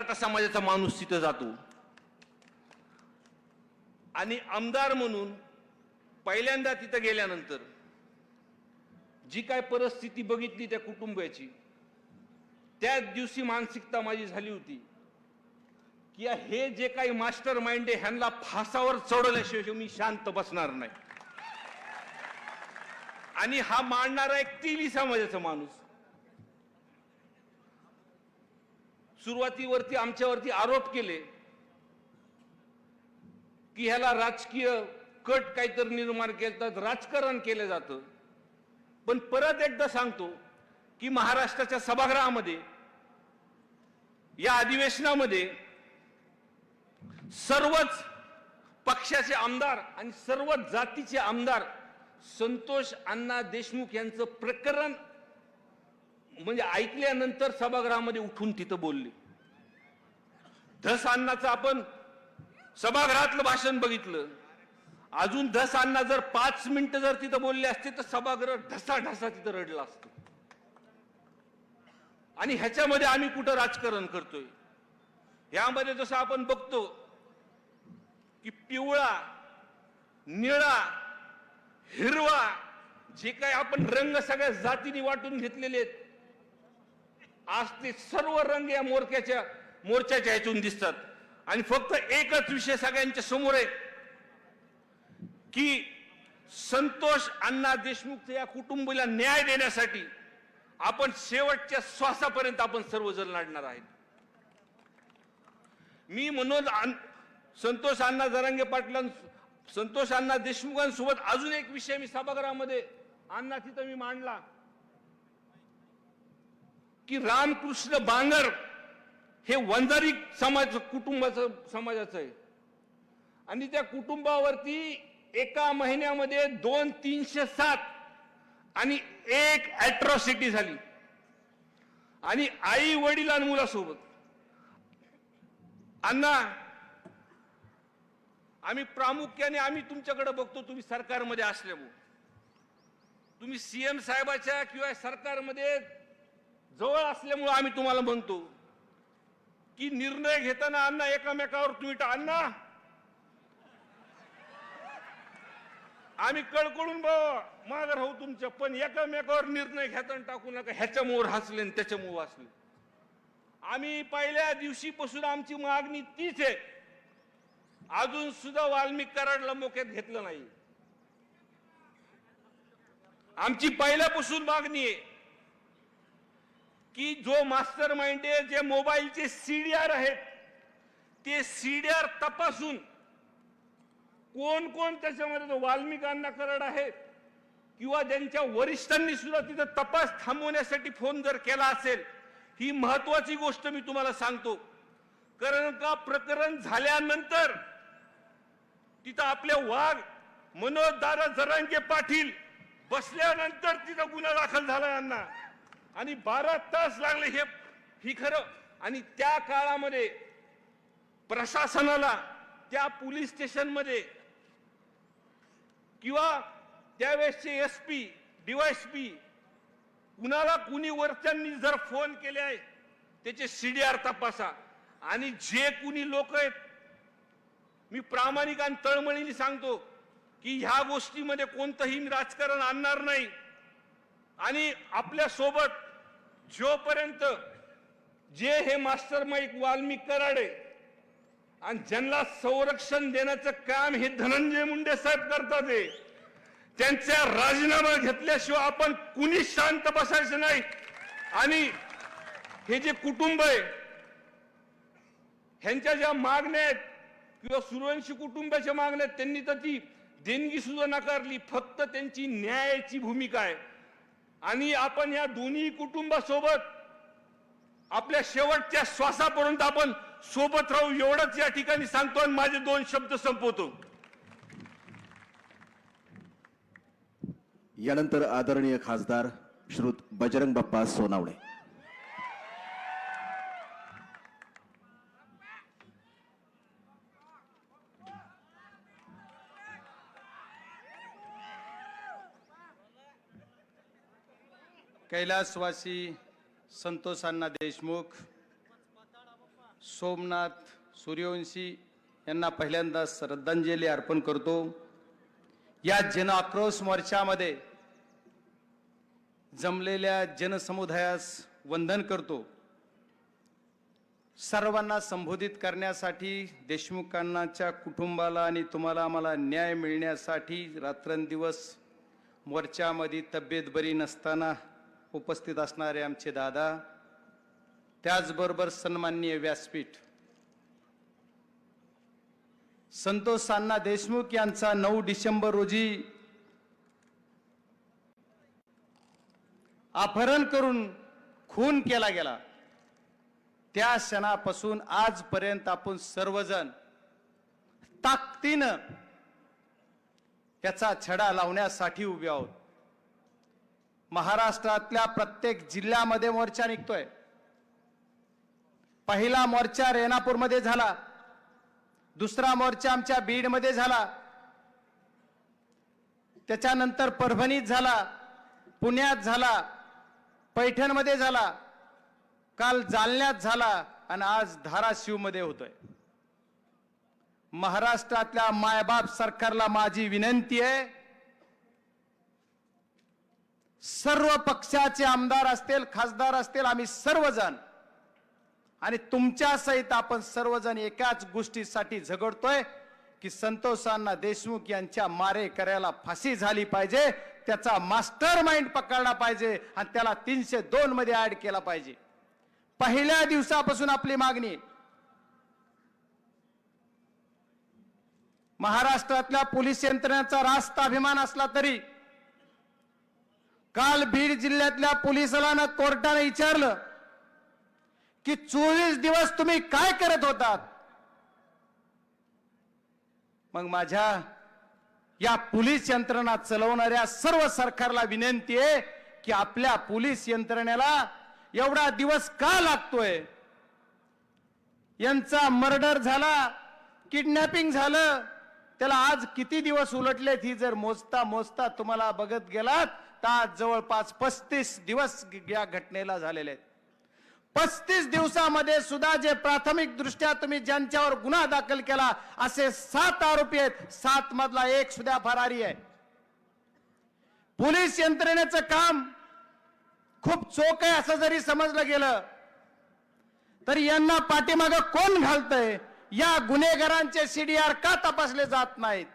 समाजाचा माणूस तिथं जातो. आणि आमदार म्हणून पहिल्यांदा तिथं गेल्यानंतर जी काय परिस्थिती बघितली त्या कुटुंबाची त्याच दिवशी मानसिकता माझी झाली होती की हे जे काही मास्टर माइंड आहे ह्यांना फासावर चढवल्याशिवाय मी शांत बसणार नाही. आणि हा मांडणारा एक तिली समाजाचा माणूस. सुरुवातीवरती आमच्यावरती आरोप केले की ह्याला राजकीय कट काहीतरी निर्माण केलं राजकारण केलं जातं. पण परत एकदा सांगतो की महाराष्ट्राच्या सभागृहामध्ये या अधिवेशनामध्ये सर्वच पक्षाचे आमदार आणि सर्वच जातीचे आमदार संतोष अण्णा देशमुख यांचं प्रकरण म्हणजे ऐकल्यानंतर सभागृहामध्ये उठून तिथं बोलले. धस अण्णाचं आपण सभागृहातलं भाषण बघितलं. अजून धस अण्णा जर पाच मिनिटं जर तिथं बोलले असते तर सभागृह ढसा ढसा तिथं रडला असतो. आणि ह्याच्यामध्ये आम्ही कुठं राजकारण करतोय? यामध्ये जसं आपण बघतो की पिवळा निळा हिरवा जे काही आपण रंग सगळ्या जातीने वाटून घेतलेले आहेत आज ते सर्व रंग या मोर्चाच्या मोर्चाच्या ह्यातून दिसतात. आणि फक्त एकच विषय सगळ्यांच्या समोर आहे की संतोष अण्णा देशमुख या कुटुंबाला न्याय देण्यासाठी आपण शेवटच्या श्वासापर्यंत आपण सर्वजण लढणार आहेत. मी म्हणून संतोष अण्णा जरांगे पाटलां संतोष अण्णा देशमुखांसोबत अजून एक विषय मी सभागृहामध्ये अण्णा तिथं मी मांडला. की रामकृष्ण बांगर हे वंजारी समाज कुटुंबाचं समाजाचं आहे. आणि त्या कुटुंबावरती एका महिन्यामध्ये दोन तीनशे सात आणि एक अॅट्रॉसिटी झाली. आणि आई वडील आणि मुलासोबत. अण्णा आम्ही प्रामुख्याने आम्ही तुमच्याकडे बघतो तुम्ही सरकारमध्ये असल्यामुळे. तुम्ही सीएम साहेबाच्या किंवा सरकारमध्ये जवळ असल्यामुळं आम्ही तुम्हाला म्हणतो की निर्णय घेताना अण्णा एकामेकावर तुम्ही अण्णा! आम्ही कळकळून माग राहू तुमच्या पण एकामेकावर निर्णय घेताना टाकू नका. ह्याच्यामुळे हसले आणि त्याच्यामुळे हसले आम्ही पहिल्या दिवशीपासून आमची मागणी तीच आहे. अजून सुद्धा वाल्मिक कराडला मोक्यात घेतलं नाही. आमची पहिल्यापासून मागणी आहे. की जो मास्टर माइंड आहे जे मोबाईलचे सीडीआर आहेत ते सीडीआर तपासून कोण कोण त्याच्यामध्ये वाल्मिकांना करड आहे किंवा त्यांच्या वरिष्ठांनी सुद्धा तिथं तपास थांबवण्यासाठी फोन जर केला असेल ही महत्वाची गोष्ट मी तुम्हाला सांगतो. कारण का प्रकरण झाल्यानंतर तिथं आपले वाघ मनोज दादा जरांगे पाटील बसल्यानंतर तिथं गुन्हा दाखल झाला यांना. आणि बारा तास लागले हे ही खरं. आणि त्या काळामध्ये प्रशासनाला त्या पोलीस स्टेशनमध्ये किंवा त्यावेळेसचे एस पी डीवायसपी कुणाला कुणी वरच्यांनी जर फोन केले आहे त्याचे सी डी आर तपासा. आणि जे कुणी लोक आहेत मी प्रामाणिक आणि तळमळीने सांगतो की ह्या गोष्टीमध्ये कोणतंही राजकारण आणणार नाही. आणि आपल्यासोबत जोपर्यंत जे हे मास्टर माईक वाल्मिक कराडे आणि ज्यांना संरक्षण देण्याचं काम हे धनंजय मुंडे साहेब करतात हे. त्यांचा राजीनामा घेतल्याशिवाय आपण कुणी शांत बसायचं नाही आणि हे जे कुटुंब आहे ह्यांच्या ज्या मागण्या आहेत किंवा सूर्यवंशी कुटुंबाच्या मागण्या आहेत त्यांनी तर ती देणगी सुद्धा नाकारली फक्त त्यांची न्यायाची भूमिका आहे आणि आपण या दोन्ही कुटुंबासोबत आपल्या शेवटच्या श्वासापर्यंत आपण सोबत राहू एवढंच या ठिकाणी सांगतो आणि माझे दोन शब्द संपवतो. यानंतर आदरणीय खासदार श्रुत बजरंग बाप्पा सोनावणे. कैलासवासी संतोषांना देशमुख सोमनाथ सूर्यवंशी यांना पहिल्यांदा श्रद्धांजली अर्पण करतो. या जन आक्रोश मोर्चामध्ये जमलेल्या जनसमुदायास वंदन करतो. सर्वांना संबोधित करण्यासाठी देशमुखांनाच्या कुटुंबाला आणि तुम्हाला आम्हाला न्याय मिळण्यासाठी रात्रंदिवस मोर्चामध्ये तब्येत बरी नसताना उपस्थित असणारे आमचे दादा त्याचबरोबर सन्माननीय व्यासपीठ. संतोष सान्ना देशमुख यांचा नऊ डिसेंबर रोजी अपहरण करून खून केला गेला. त्या क्षणापासून आजपर्यंत आपण सर्वजण ताकदीनं त्याचा छडा लावण्यासाठी उभे आहोत. महाराष्ट्रातल्या प्रत्येक जिल्ह्यामध्ये मोर्चा निघतोय. पहिला मोर्चा रेणापूरमध्ये झाला. दुसरा मोर्चा आमच्या बीडमध्ये झाला. त्याच्यानंतर परभणीत झाला पुण्यात झाला पैठणमध्ये झाला काल जालन्यात झाला आणि आज धाराशिवमध्ये होतोय. महाराष्ट्रातल्या मायबाप सरकारला माझी विनंती आहे सर्व पक्षाचे आमदार असतील खासदार असतील आम्ही सर्वजण आणि तुमच्या सहित आपण सर्वजण एकाच गोष्टीसाठी झगडतोय की संतोषांना देशमुख यांच्या मारे करायला फाशी झाली पाहिजे त्याचा मास्टर माइंड पकडला पाहिजे आणि त्याला तीनशे दोन मध्ये ऍड केला पाहिजे. पहिल्या दिवसापासून आपली मागणी महाराष्ट्रातल्या पोलीस यंत्रणेचा रास्त अभिमान असला तरी काल बीड जिल्ह्यातल्या पोलिसाला कोर्टाने विचारलं की चोवीस दिवस तुम्ही काय करत होतात? मग माझ्या या पोलीस यंत्रणा चालवणाऱ्या सर्व सरकारला विनंती आहे की आपल्या पोलीस यंत्रणेला एवढा दिवस का लागतोय? यांचा मर्डर झाला किडनॅपिंग झालं त्याला आज किती दिवस उलटलेत ही जर मोजता मोजता तुम्हाला बघत गेलात आता जवळपास पस्तीस दिवस या घटनेला झालेले आहेत. पस्तीस दिवसामध्ये सुद्धा जे प्राथमिक दृष्ट्या तुम्ही ज्यांच्यावर गुन्हा दाखल केला असे सात आरोपी आहेत. सात मधला एक सुद्धा फरारी आहे. पोलीस यंत्रणेचं काम खूप चोख आहे असं जरी समजलं गेलं तरी यांना पाठीमागं कोण घालतंय? या गुन्हेगारांचे सीडीआर का तपासले जात नाहीत?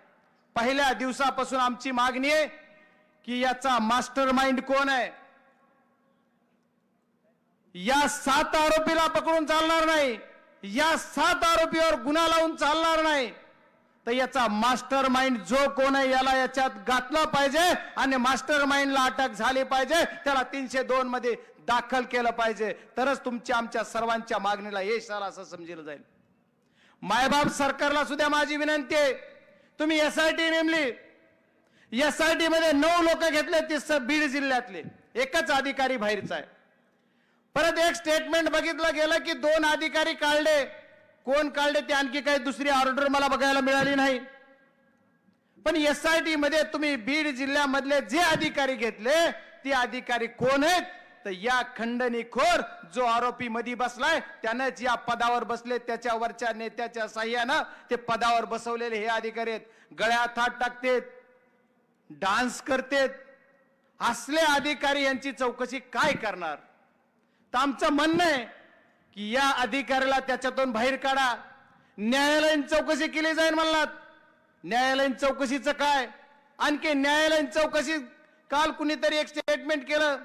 पहिल्या दिवसापासून आमची मागणी आहे की याचा मास्टर माइंड कोण आहे? या सात आरोपीला पकडून चालणार नाही. या सात आरोपीवर गुन्हा लावून चालणार नाही. तर याचा मास्टर माइंड जो कोण आहे याला याच्यात घातलं पाहिजे आणि मास्टर माइंडला अटक झाली पाहिजे. त्याला तीनशे दोन मध्ये दाखल केलं पाहिजे. तरच तुमच्या आमच्या सर्वांच्या मागणीला यश आलं असं समजलं जाईल. मायबाप सरकारला सुद्धा माझी विनंती आहे. तुम्ही एसआयटी नेमली. एस आर टी मध्ये नऊ लोक घेतले ते स- बीड जिल्ह्यातले. एकच अधिकारी बाहेरचा आहे. परत एक स्टेटमेंट बघितलं गेलं की दोन अधिकारी काढले. कोण काढले ते आणखी काही दुसरी ऑर्डर मला बघायला मिळाली नाही. पण एस आर टी मध्ये तुम्ही बीड जिल्ह्यामधले जे अधिकारी घेतले ते अधिकारी कोण आहेत? तर या खंडणीखोर जो आरोपी मधी बसलाय त्यानंच या पदावर बसले त्याच्यावरच्या नेत्याच्या साह्यानं ते पदावर बसवलेले हे अधिकारी आहेत. गळ्यात हात टाकतेत. डान्स करतेत असले अधिकारी यांची चौकशी काय करणार? तर आमचं म्हणणं आहे की या अधिकाऱ्याला त्याच्यातून बाहेर काढा. न्यायालयीन चौकशी केली जाईल म्हणलात. न्यायालयीन चौकशीचं काय? आणखी न्यायालयीन चौकशी काल कुणीतरी एक स्टेटमेंट केलं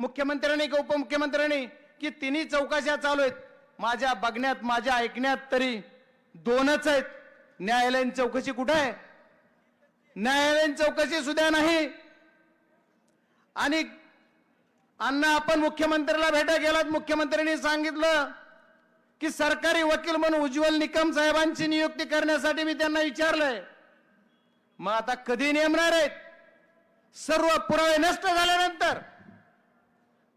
मुख्यमंत्र्यांनी किंवा उपमुख्यमंत्र्यांनी की तिन्ही चौकशा चालू आहेत. माझ्या बघण्यात माझ्या ऐकण्यात तरी दोनच आहेत. न्यायालयीन चौकशी कुठं आहे? न्यायालयीन चौकशी सुद्धा नाही. आणि अण्णा आपण मुख्यमंत्र्याला भेटा गेलात. मुख्यमंत्र्यांनी सांगितलं की सरकारी वकील म्हणून उज्ज्वल निकम साहेबांची नियुक्ती करण्यासाठी मी त्यांना विचारलंय. मग आता कधी नेमणार आहेत? सर्व पुरावे नष्ट झाल्यानंतर.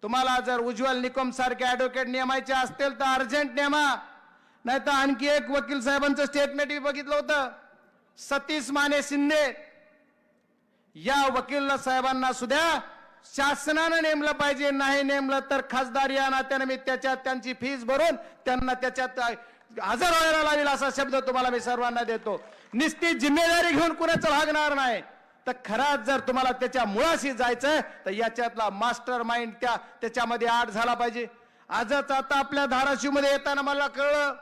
तुम्हाला जर उज्ज्वल निकम सारखे ऍडव्होकेट नेमायचे असतील तर अर्जंट नेमा. नाही तर आणखी एक वकील साहेबांचं स्टेटमेंट बघितलं होतं. सतीश माने शिंदे. या वकील साहेबांना सुद्धा शासनानं नेमलं पाहिजे नाही नेमलं तर खासदार या नात्याने मी त्याच्यात त्यांची फीस भरून त्यांना त्याच्यात हजर व्हायला लागेल असा शब्द तुम्हाला मी सर्वांना देतो. निस्ती जिम्मेदारी घेऊन कुणाचं भागणार नाही. तर खराच जर तुम्हाला त्याच्या मुळाशी जायचं तर याच्यातला मास्टर माइंड त्या त्याच्यामध्ये आड झाला पाहिजे. आजच आता आपल्या धाराशिवमध्ये येताना मला कळलं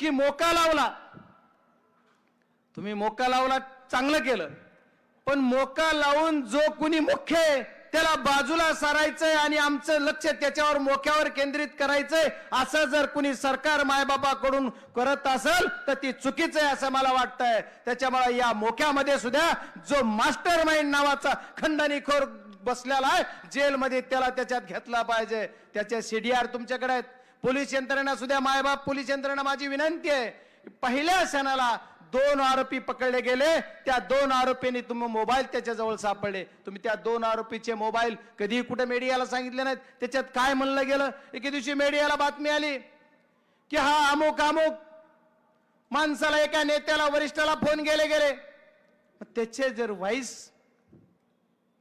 की मोका लावला. तुम्ही मोका लावला चांगलं केलं. पण मोका लावून जो कुणी मुख्य आहे त्याला बाजूला सारायचंय आणि आमचं लक्ष त्याच्यावर मोक्यावर केंद्रित करायचंय. असं जर कुणी सरकार मायबापाकडून करत असेल तर ती चुकीचं आहे असं मला वाटतंय. त्याच्यामुळे या मोक्यामध्ये सुद्धा जो मास्टर माइंड नावाचा खंडणीखोर बसलेला आहे जेलमध्ये त्याला त्याच्यात घेतला पाहिजे. त्याचे सीडीआर तुमच्याकडे आहेत. पोलीस यंत्रणा सुद्धा मायबाप पोलीस यंत्रणा माझी विनंती आहे. पहिल्या क्षणाला दोन आरोपी पकडले गेले. त्या दोन आरोपींनी तुम्ही मोबाईल त्याच्याजवळ सापडले. तुम्ही त्या दोन आरोपीचे मोबाईल कधी कुठे मीडियाला सांगितले नाहीत. त्याच्यात काय म्हणलं गेलं? एके दिवशी मीडियाला बातमी आली की हा अमुक अमुक माणसाला एका नेत्याला वरिष्ठाला फोन गेले गेले. त्याचे जर व्हाईस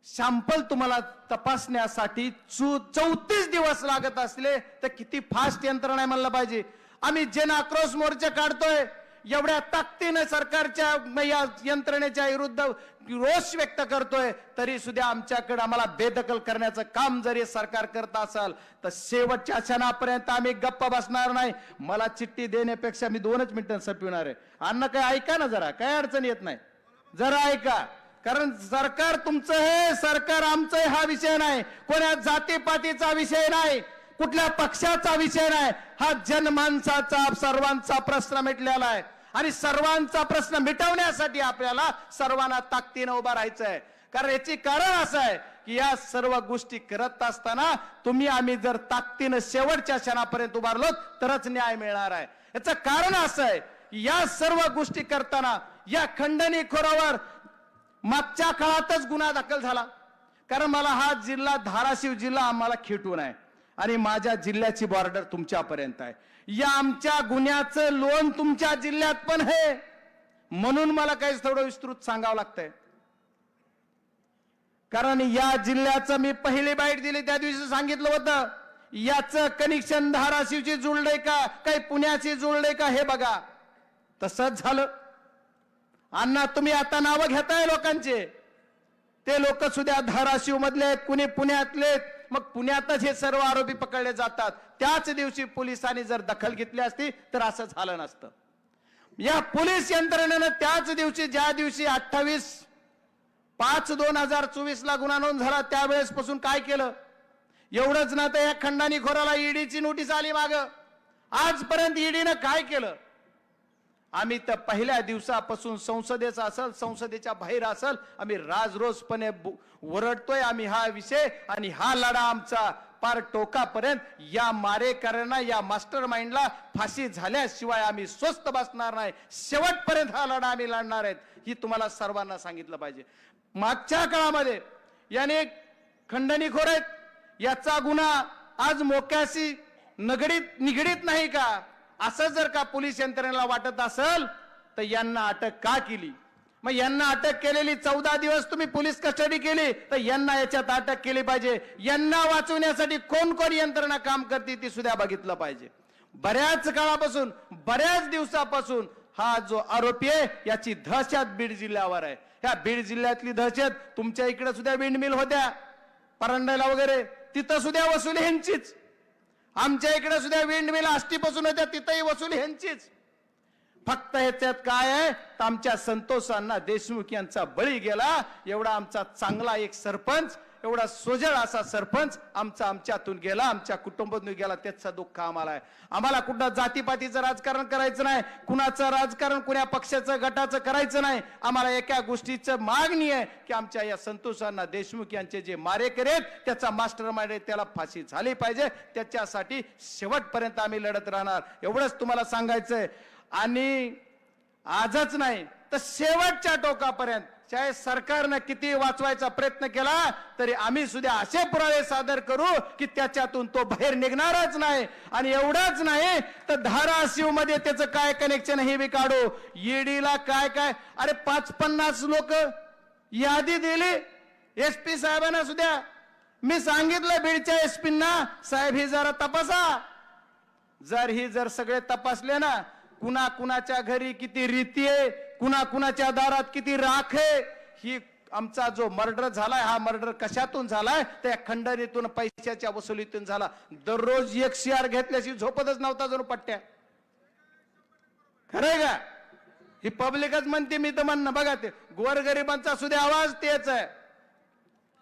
सॅम्पल तुम्हाला तपासण्यासाठी चू चौतीस दिवस लागत असले तर किती फास्ट यंत्रणा आहे म्हणलं पाहिजे. आम्ही जन आक्रोश मोर्चा काढतोय. एवढ्या ताकदीनं सरकारच्या या यंत्रणेच्या विरुद्ध रोष व्यक्त करतोय तरी सुद्धा आमच्याकडे आम्हाला बेदखल करण्याचं काम जरी सरकार करत असाल तर शेवटच्या क्षणापर्यंत आम्ही गप्प बसणार नाही. मला चिठ्ठी देण्यापेक्षा मी दोनच मिनिटं संपविणार आहे. अन्न काय ऐका ना जरा काय अडचण येत नाही. जरा ऐका कारण सरकार तुमचं हे सरकार आमचं हा विषय नाही. कोण्या जातीपातीचा विषय नाही कुठल्या पक्षाचा विषय नाही. हा जनमानसाचा सर्वांचा प्रश्न मिटलेला आहे. आणि सर्वांचा प्रश्न मिटवण्यासाठी आपल्याला सर्वांना ताकदीनं उभा राहायचं आहे कारण याची कारण असं आहे की या सर्व गोष्टी करत असताना तुम्ही आम्ही जर ताकदीनं शेवटच्या क्षणापर्यंत उभारलो तरच न्याय मिळणार आहे. याचं कारण असं आहे की या सर्व गोष्टी करताना या खंडणी खोरावर मागच्या काळातच गुन्हा दाखल झाला. कारण मला हा जिल्हा धाराशिव जिल्हा आम्हाला खेटून आहे. आणि माझ्या जिल्ह्याची बॉर्डर तुमच्यापर्यंत आहे. या आमच्या गुन्ह्याचं लोन तुमच्या जिल्ह्यात पण आहे. म्हणून मला काही थोडं विस्तृत सांगावं लागतंय. कारण या जिल्ह्याचं मी पहिली बाईट दिली त्या दिवशी सांगितलं होतं याचं कनेक्शन धाराशिवची जुळलंय का काही पुण्याची जुळलंय का हे बघा. तसंच झालं. अण्णा तुम्ही आता नावं घेताय लोकांचे. ते लोक सुद्धा धाराशिव मधले आहेत कुणी पुण्यातले आहेत. मग पुण्यातच हे सर्व आरोपी पकडले जातात. त्याच दिवशी पोलिसांनी जर दखल घेतली असती तर असं झालं नसतं. या पोलीस यंत्रणेनं त्याच दिवशी ज्या दिवशी अठ्ठावीस पाच दोन हजार चोवीस ला गुन्हा नोंद झाला त्यावेळेस पासून काय केलं? एवढंच ना तर या खंडानी खोराला ईडीची नोटीस आली माग. आजपर्यंत ईडीनं काय केलं? आम्ही तर पहिल्या दिवसापासून संसदेचा असल संसदेच्या बाहेर असेल आम्ही राजरोजपणे ओरडतोय आम्ही हा विषय आणि हा लढा आमचा पार टोकापर्यंत या मारेकऱ्यांना या मास्टर माइंडला फाशी झाल्याशिवाय आम्ही स्वस्त बसणार नाही. शेवटपर्यंत हा लढा आम्ही लढणार आहेत. ही तुम्हाला सर्वांना सांगितलं पाहिजे. मागच्या काळामध्ये याने खंडणीखोर आहेत. याचा गुन्हा आज मोक्याशी नगडीत निगडीत नाही का? असं जर का पोलीस यंत्रणेला वाटत असेल तर यांना अटक का केली? मग यांना अटक केलेली चौदा दिवस तुम्ही पोलीस कस्टडी केली तर यांना याच्यात अटक केली पाहिजे. यांना वाचवण्यासाठी कोण कोण यंत्रणा काम करते ती सुद्धा बघितलं पाहिजे. बऱ्याच काळापासून बऱ्याच दिवसापासून हा जो आरोपी आहे याची दहशत बीड जिल्ह्यावर आहे. ह्या बीड जिल्ह्यातली दहशत तुमच्या इकडे सुद्धा विंडमिल होत्या. परंडायला वगैरे तिथं सुद्धा वसुली ह्यांचीच आमच्या इकडे सुद्धा विंड मिल आष्टीपासून होत्या तिथंही वसुली ह्यांचीच फक्त ह्याच्यात काय आहे? तर आमच्या संतोषांना देशमुख यांचा बळी गेला. एवढा आमचा चांगला एक सरपंच एवढा सोजळ असा सरपंच आमचा आमच्यातून गेला आमच्या कुटुंबातून गेला त्याचा दुःख आम्हाला आहे. आम्हाला कुठं जातीपातीचं राजकारण करायचं नाही कुणाचं राजकारण कुण्या पक्षाचं गटाचं करायचं नाही. आम्हाला एका गोष्टीचं मागणी आहे की आमच्या या संतोषांना देशमुख यांचे जे मारेकरी आहेत त्याचा मास्टर माइंड त्याला फाशी झाली पाहिजे. त्याच्यासाठी शेवटपर्यंत आम्ही लढत राहणार. एवढंच तुम्हाला सांगायचंय. आणि आजच नाही तर शेवटच्या टोकापर्यंत चाहे सरकारनं किती वाचवायचा प्रयत्न केला तरी आम्ही सुद्धा असे पुरावे सादर करू की त्याच्यातून तो बाहेर निघणारच नाही. आणि एवढंच नाही तर धाराशिवमध्ये त्याचं काय कनेक्शन हे बी काढू. ईडीला काय काय? अरे पाच पन्नास लोक यादी दिली. एस पी साहेबांना सुद्धा. मी सांगितलं बीडच्या एस पींना साहेब हे जरा तपासा. जर ही जर सगळे तपासले ना कुणा कुणाच्या घरी किती रीती आहे कुणा कुणाच्या दारात किती राख आहे? ही आमचा जो मर्डर झालाय हा मर्डर कशातून झालाय? त्या खंडणीतून पैशाच्या वसुलीतून झाला. दररोज एक शेअर घेतल्याशी झोपतच नव्हता जणू पट्ट्या. खरंय का? ही पब्लिकच म्हणते मी तर म्हणणं बघा ते गोरगरिबांचा सुद्धा आवाज तेच आहे.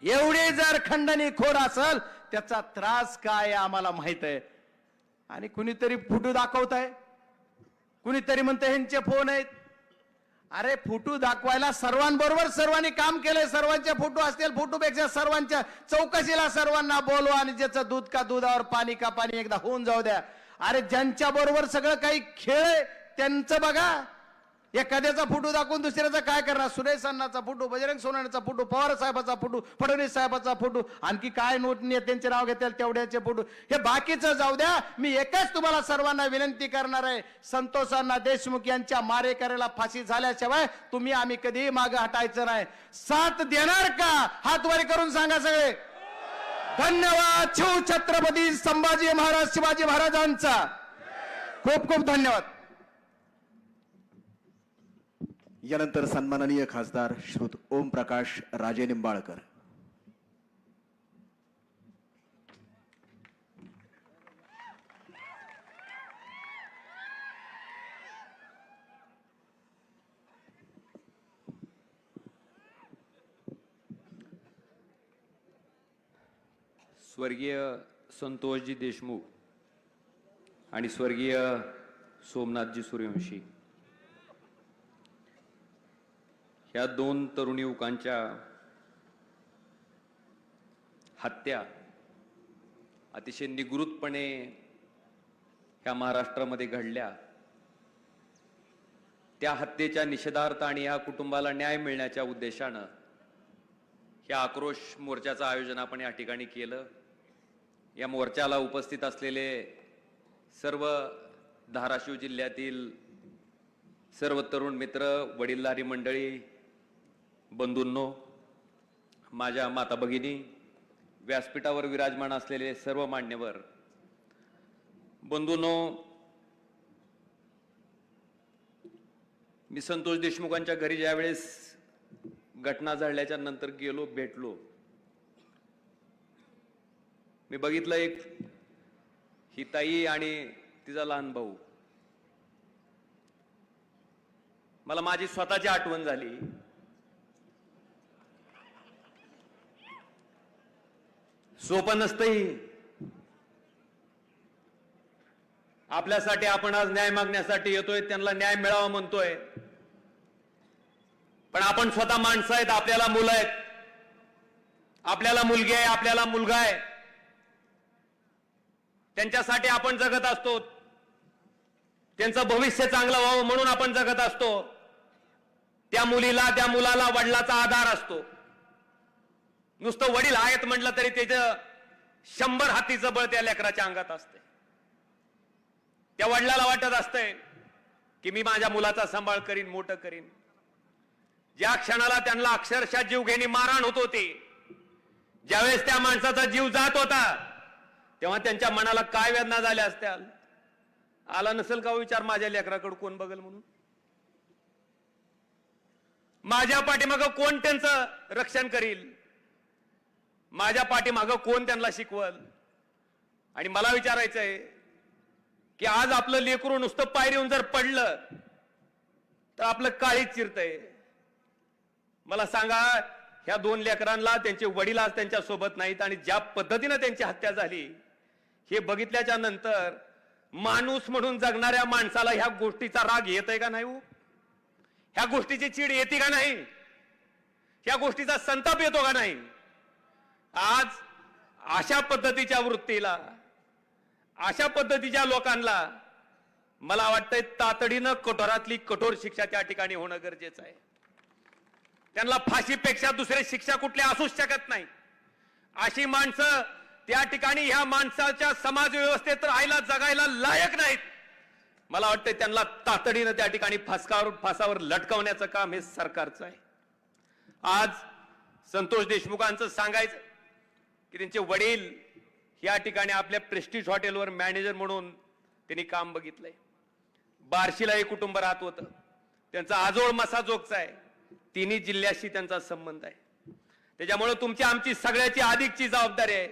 एवढे जर खंडणी खोर असल त्याचा त्रास काय आम्हाला माहीत आहे? आणि कुणीतरी फोटो दाखवत आहे कुणीतरी म्हणतं ह्यांचे फोन आहेत. अरे फोटो दाखवायला सर्वांबरोबर सर्वांनी काम केले सर्वांचे फोटो असतील फोटोपेक्षा सर्वांच्या चौकशीला सर्वांना बोलवा आणि ज्याचं दूध का दुधावर पाणी का पाणी एकदा होऊन जाऊ द्या. अरे ज्यांच्या बरोबर सगळं काही खेळ त्यांचं बघा. एखाद्याचा फोटो दाखवून दुसऱ्याचा काय करणार? सुरेश अण्णाचा फोटो बजरंग सोनाण्याचा फोटो पवार साहेबाचा फोटो फडणवीस साहेबाचा फोटो आणखी काय नोट नेत्यांचे नाव घेतील तेवढ्याचे फोटो. हे बाकीचं जाऊ द्या. मी एकच तुम्हाला सर्वांना विनंती करणार आहे. संतोष अण्णा देशमुख यांच्या मारेकऱ्याला फाशी झाल्याशिवाय तुम्ही आम्ही कधीही मागे हटायचं नाही. साथ देणार का? हातवारी करून सांगा सगळे. धन्यवाद. शिव छत्रपती संभाजी महाराज शिवाजी महाराजांचा. खूप खूप धन्यवाद. यानंतर सन्माननीय खासदार श्रुत ओम प्रकाश राजे निंबाळकर स्वर्गीय संतोषजी देशमुख आणि स्वर्गीय सोमनाथजी सूर्यवंशी. ह्या दोन तरुण युवकांच्या हत्या अतिशय निगृतपणे ह्या महाराष्ट्रामध्ये घडल्या. त्या हत्येच्या निषेधार्थ आणि या कुटुंबाला न्याय मिळण्याच्या उद्देशानं ह्या आक्रोश मोर्चाचं आयोजन आपण या ठिकाणी केलं. या मोर्चाला उपस्थित असलेले सर्व धाराशिव जिल्ह्यातील सर्व तरुण मित्र वडीलधारी मंडळी बंधूंनो माझ्या माता भगिनी व्यासपीठावर विराजमान असलेले सर्व मान्यवर बंधूंनो मी संतोष देशमुखांच्या घरी ज्यावेळेस घटना झाल्याच्यानंतर गेलो भेटलो मी बघितलं एक ही ताई आणि तिचा लहान भाऊ. मला माझी स्वतःची आठवण झाली. सोपं नसतंही. आपल्यासाठी आपण आज न्याय मागण्यासाठी येतोय त्यांना न्याय मिळावा म्हणतोय. पण आपण स्वतः माणसं आहेत आपल्याला मुलं आहेत. आपल्याला मुलगी आहे आपल्याला मुलगा आहे. त्यांच्यासाठी आपण जगत असतो. त्यांचं भविष्य चांगलं व्हावं म्हणून आपण जगत असतो. त्या मुलीला त्या मुलाला वडिलाचा आधार असतो. नुसतं वडील आहेत म्हटलं तरी त्याचं शंभर हातीचं बळ त्या लेकराच्या अंगात असते त्या वडिलाला वाटत असतंय की मी माझ्या मुलाचा सांभाळ करीन मोठं करीन. ज्या क्षणाला त्यांना अक्षरशः जीव घेणी मारहाण होत होती ज्यावेळेस त्या माणसाचा जीव जात होता तेव्हा त्यांच्या मनाला काय वेदना झाल्या असत्या? आला नसेल का हो विचार माझ्या लेकराकडे कोण बघेल म्हणून? माझ्या पाठीमागं कोण त्यांचं रक्षण करील? माझ्या पाठीमागं कोण त्यांना शिकवल? आणि मला विचारायचंय की आज आपलं लेकरू नुसतं पायरीहून जर पडलं तर आपलं काळीच चिरतंय. मला सांगा ह्या दोन लेकरांना त्यांचे वडील आज त्यांच्यासोबत नाहीत आणि ज्या पद्धतीनं त्यांची हत्या झाली हे बघितल्याच्या नंतर माणूस म्हणून जगणाऱ्या माणसाला ह्या गोष्टीचा राग येतोय का नाही हो? ह्या गोष्टीची चीड येते का नाही? ह्या गोष्टीचा संताप येतो का नाही? आज अशा पद्धतीच्या वृत्तीला अशा पद्धतीच्या लोकांना मला वाटतंय तातडीनं कठोरातली कठोर शिक्षा त्या ठिकाणी होणं गरजेचं आहे. त्यांना फाशीपेक्षा दुसरे शिक्षा कुठल्या असूच शकत नाही. अशी माणसं त्या ठिकाणी ह्या माणसाच्या समाज व्यवस्थेत राहायला जगायला लायक नाहीत. मला वाटतं त्यांना तातडीनं त्या ठिकाणी फासकावर फासावर लटकवण्याचं काम हे सरकारचं आहे. आज संतोष देशमुखांचं सांगायचं की त्यांचे वडील या ठिकाणी आपल्या प्रेस्टिज हॉटेलवर मॅनेजर म्हणून त्यांनी काम बघितलंय. बार्शीला एक कुटुंब राहत होतं. त्यांचा आजोळ मसाजोगचा आहे. तिन्ही जिल्ह्याशी त्यांचा संबंध आहे. त्याच्यामुळे तुमची आमची सगळ्याची अधिकची जबाबदारी आहे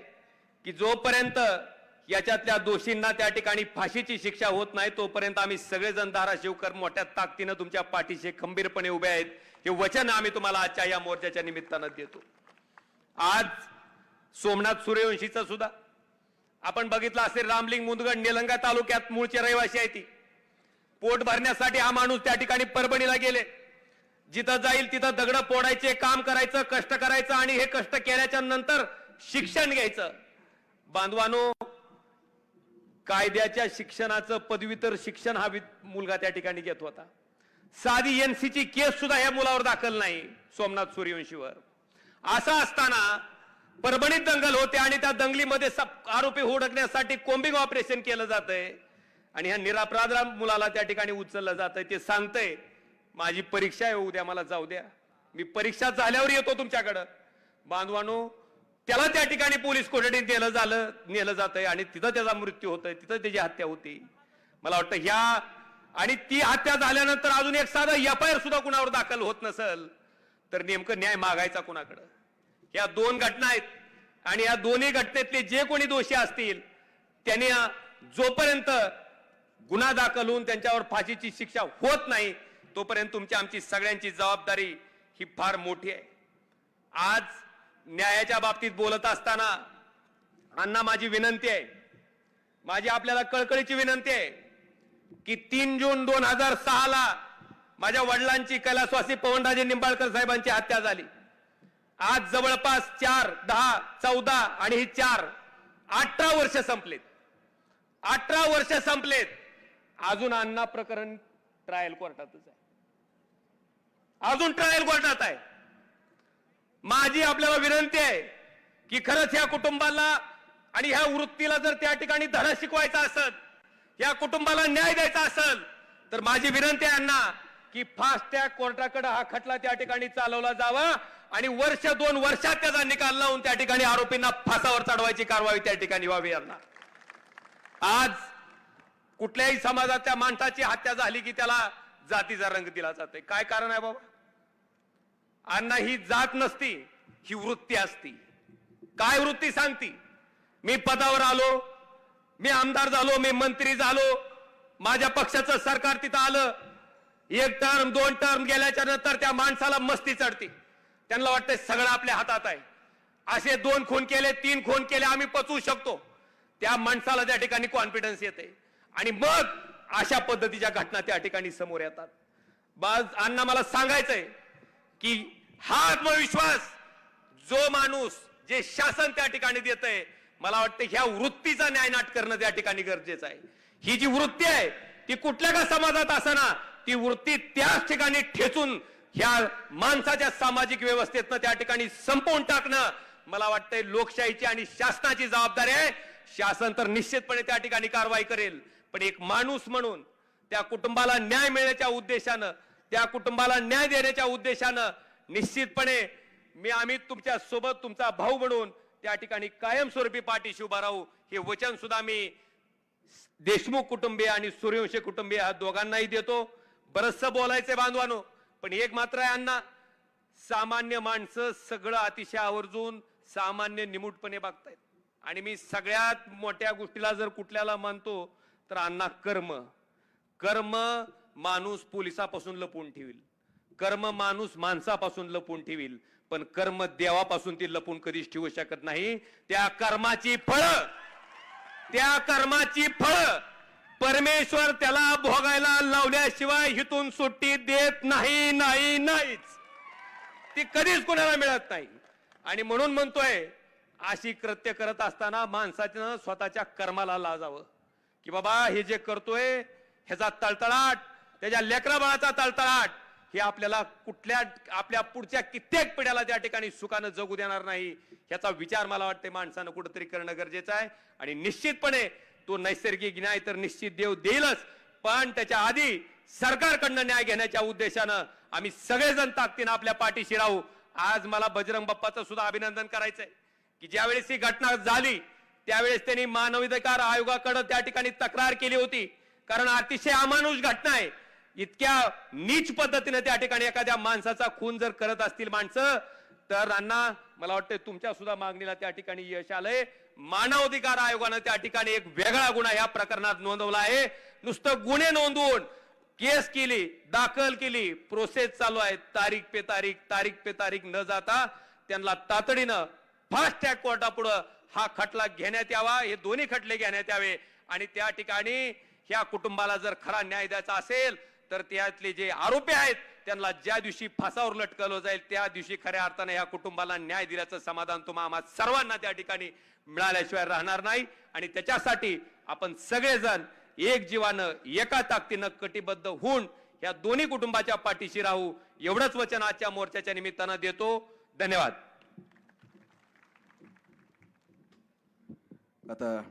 की जोपर्यंत याच्यातल्या दोषींना त्या ठिकाणी फाशीची शिक्षा होत नाही तोपर्यंत आम्ही सगळेजण धाराशिवकर मोठ्या ताकदीनं तुमच्या पाठीशी खंबीरपणे उभे आहेत. हे वचन आम्ही तुम्हाला आजच्या या मोर्चाच्या निमित्तानं देतो. आज सोमनाथ सूर्यवंशीचा सुद्धा. आपण बघितलं असेल रामलिंग मुंदगड निलंगा तालुक्यात मूळचे रहिवासी आहे ती. पोट भरण्यासाठी हा माणूस त्या ठिकाणी परभणीला गेले. जिथं जाईल तिथं दगड पोडायचे काम करायचं कष्ट करायचं आणि हे कष्ट केल्याच्यानंतर शिक्षण घ्यायचं. बांधवानो कायद्याच्या शिक्षणाचं पदवीतर शिक्षण हा मुलगा त्या ठिकाणी घेत होता. साधी एनसीची केस सुद्धा या मुलावर दाखल नाही सोमनाथ सूर्यवंशीवर. असं असताना परभणीत दंगल होते आणि त्या दंगलीमध्ये सप- आरोपी हुडकण्यासाठी कोम्बिंग ऑपरेशन केलं जातंय. आणि ह्या निरापराध मुलाला त्या ठिकाणी उचललं जातंय. ते सांगतंय माझी परीक्षा आहे उद्या मला जाऊ द्या. मी परीक्षा झाल्यावर येतो तुमच्याकडं. बांधवानो त्याला त्या ठिकाणी पोलीस कोठडीत नेलं झालं नेलं जातंय आणि तिथं त्याचा मृत्यू होतोय. तिथं त्याची हत्या होती. मला वाटतं ह्या आणि ती हत्या झाल्यानंतर अजून एक साधा एफ आय आर सुद्धा कुणावर दाखल होत नसल तर नेमकं न्याय मागायचा कुणाकडं? या दोन घटना आहेत. आणि या दोन्ही घटनेतले जे कोणी दोषी असतील त्यांनी जोपर्यंत गुन्हा दाखल होऊन त्यांच्यावर फाशीची शिक्षा होत नाही तोपर्यंत तुमची आमची सगळ्यांची जबाबदारी ही फार मोठी आहे. आज न्यायाच्या बाबतीत बोलत असताना अण्णा माझी विनंती आहे माझी आपल्याला कळकळीची विनंती आहे की तीन जून दोन हजार सहा ला माझ्या वडिलांची कैलासवासी पवनराजे निंबाळकर साहेबांची हत्या झाली. आज जवळपास चार दहा चौदा आणि ही चार अठरा वर्ष संपलेत. अठरा वर्ष संपलेत. अजून अण्णा प्रकरण ट्रायल कोर्टातच आहे. अजून ट्रायल कोर्टात आहे. माझी आपल्याला विनंती आहे की खरंच या कुटुंबाला आणि ह्या वृत्तीला जर त्या ठिकाणी धडा शिकवायचा असेल या कुटुंबाला न्याय द्यायचा असेल तर माझी विनंती आहे अण्णा की फास्ट त्या कोर्टाकडे हा खटला त्या ठिकाणी चालवला जावा आणि वर्ष दोन वर्षात त्याचा निकाल लावून त्या ठिकाणी आरोपींना फासावर चढवायची कारवाई त्या ठिकाणी व्हावी यांना. आज कुठल्याही समाजाच्या माणसाची हत्या झाली की त्याला जातीचा रंग दिला जातोय. काय कारण आहे बाबा? अण्णा ही जात नसती ही वृत्ती असती. काय वृत्ती सांगती? मी पदावर आलो मी आमदार झालो मी मंत्री झालो माझ्या पक्षाचं सरकार तिथं आलं एक टर्म दोन टर्म गेल्याच्यानंतर त्या माणसाला मस्ती चढती. त्यांना वाटतंय सगळं आपल्या हातात आहे. असे दोन खून केले तीन खून केले आम्ही पचवू शकतो. त्या माणसाला त्या ठिकाणी कॉन्फिडन्स येते. आणि मग अशा पद्धतीच्या घटना त्या ठिकाणी समोर येतात. बाज अण्णा मला सांगायचंय की हा आत्मविश्वास जो माणूस जे शासन त्या ठिकाणी देत आहे मला वाटतं ह्या वृत्तीचा न्यायनाट करणं त्या ठिकाणी गरजेचं आहे. ही जी वृत्ती आहे ती कुठल्या का समाजात असताना ती वृत्ती त्याच ठिकाणी ठेचून ह्या माणसाच्या सामाजिक व्यवस्थेतनं त्या ठिकाणी संपवून टाकणं मला वाटतंय लोकशाहीची आणि शासनाची जबाबदारी आहे. शासन तर निश्चितपणे त्या ठिकाणी कारवाई करेल. पण एक माणूस म्हणून त्या कुटुंबाला न्याय मिळण्याच्या उद्देशानं त्या कुटुंबाला न्याय देण्याच्या उद्देशानं निश्चितपणे मी आम्ही तुमच्यासोबत तुमचा भाऊ म्हणून त्या ठिकाणी कायमस्वरूपी पाठीशी उभा राहू. हे वचन सुद्धा मी देशमुख कुटुंबीय आणि सूर्यवंशी कुटुंबीय ह्या दोघांनाही देतो. बरचसं बोलायचंय बांधवानो. पण एक मात्र आहे अण्णा सामान्य माणसं सगळं अतिशय आवर्जून सामान्य निमूटपणे बघतायत. आणि मी सगळ्यात मोठ्या गोष्टीला जर कुठल्याला मानतो तर अण्णा कर्म. कर्म माणूस पोलिसापासून लपवून ठेवील. कर्म माणूस माणसापासून लपवून ठेवील. पण कर्म देवापासून ती लपून कधीच ठेवू शकत नाही. त्या कर्माची फळं त्या कर्माची फळ परमेश्वर त्याला भोगायला लावल्याशिवाय हिथून सुट्टी देत नाही नाही नाहीच. ती कधीच कोणाला मिळत नाही. आणि म्हणून म्हणतोय अशी कृत्य करत असताना माणसानं स्वतःच्या कर्माला लाजावं. की बाबा हे जे करतोय ह्याचा तळतळाट त्याच्या लेकरा बाळाचा तळतळाट हे आपल्याला कुठल्या आपल्या पुढच्या कित्येक पिढ्याला त्या ठिकाणी सुखानं जगू देणार नाही ह्याचा विचार मला वाटते माणसानं कुठंतरी करणं गरजेचं आहे. आणि निश्चितपणे तो नैसर्गिक न्याय तर निश्चित देव देईलच पण त्याच्या आधी सरकारकडनं न्याय घेण्याच्या उद्देशानं आम्ही सगळेजण ताकदीनं आपल्या पाठीशी राहू. आज मला बजरंग बाप्पाचं सुद्धा अभिनंदन करायचंय की ज्यावेळेस ही घटना झाली त्यावेळेस त्यांनी मानवाधिकार आयोगाकडे त्या ठिकाणी तक्रार केली होती. कारण अतिशय अमानुष घटना आहे. इतक्या नीच पद्धतीने त्या ठिकाणी एखाद्या माणसाचा खून जर करत असतील माणसं तर अण्णा मला वाटतं तुमच्या सुद्धा मागणीला त्या ठिकाणी यश आलंय. मानवाधिकार आयोगानं त्या ठिकाणी एक वेगळा गुन्हा या प्रकरणात नोंदवला आहे. नुसतं गुन्हे नोंदवून केस केली दाखल केली प्रोसेस चालू आहे. तारीख पे तारीख तारीख पे तारीख न जाता त्यांना तातडीनं फास्ट ट्रॅक कोर्टापुढं हा खटला घेण्यात यावा. हे दोन्ही खटले घेण्यात यावे. आणि त्या ठिकाणी ह्या कुटुंबाला जर खरा न्याय द्यायचा असेल तर त्यातले जे आरोपी आहेत त्यांना ज्या दिवशी फासावर लटकवलं जाईल त्या दिवशी खऱ्या अर्थाने या कुटुंबाला न्याय दिल्याचं समाधान तुम्हा आम्हा सर्वांना त्या ठिकाणी मिळाल्याशिवाय राहणार नाही. आणि त्याच्यासाठी आपण सगळेजण एक जीवानं एका ताकदीनं कटिबद्ध होऊन या दोन्ही कुटुंबाच्या पाठीशी राहू एवढंच वचन आजच्या मोर्चाच्या निमित्तानं देतो. धन्यवाद. आता